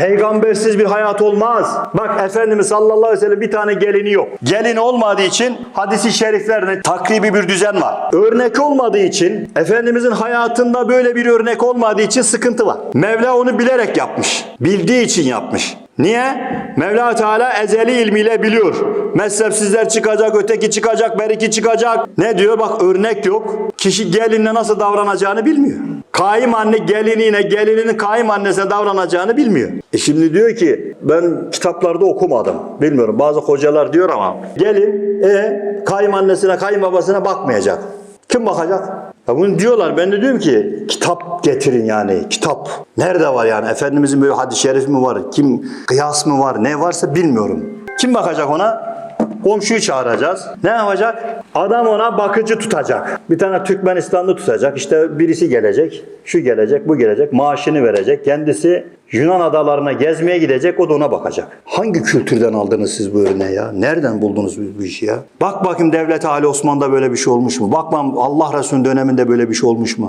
Peygambersiz bir hayat olmaz. Bak Efendimiz sallallahu aleyhi ve sellem bir tane gelini yok. Gelin olmadığı için hadisi şeriflerine takribi bir düzen var. Örnek olmadığı için Efendimizin hayatında böyle bir örnek olmadığı için sıkıntı var. Mevla onu bilerek yapmış. Bildiği için yapmış. Niye? Mevla Teala ezeli ilmiyle biliyor. Mezhepsizler çıkacak, öteki çıkacak, beriki çıkacak. Ne diyor? Bak örnek yok. Kişi gelinle nasıl davranacağını bilmiyor. Kaim anne gelinine, gelininin kaim annesine davranacağını bilmiyor. E şimdi diyor ki ben kitaplarda okumadım. Bilmiyorum bazı hocalar diyor ama gelin e kaim annesine, kayınbabasına bakmayacak. Kim bakacak? Ya bunu diyorlar. Ben de diyorum ki kitap getirin yani. Kitap. Nerede var yani? Efendimizin böyle hadis-i şerif mi var? Kim kıyas mı var? Ne varsa bilmiyorum. Kim bakacak ona? Komşuyu çağıracağız. Ne yapacak? Adam ona bakıcı tutacak. Bir tane Türkmenistanlı tutacak. İşte birisi gelecek. Şu gelecek, bu gelecek. Maaşını verecek. Kendisi Yunan adalarına gezmeye gidecek. O da ona bakacak. Hangi kültürden aldınız siz bu örneği ya? Nereden buldunuz bu işi ya? Bak bakayım Devlet Ali Osman'da böyle bir şey olmuş mu? Bakmam Allah Resulü'nün döneminde böyle bir şey olmuş mu?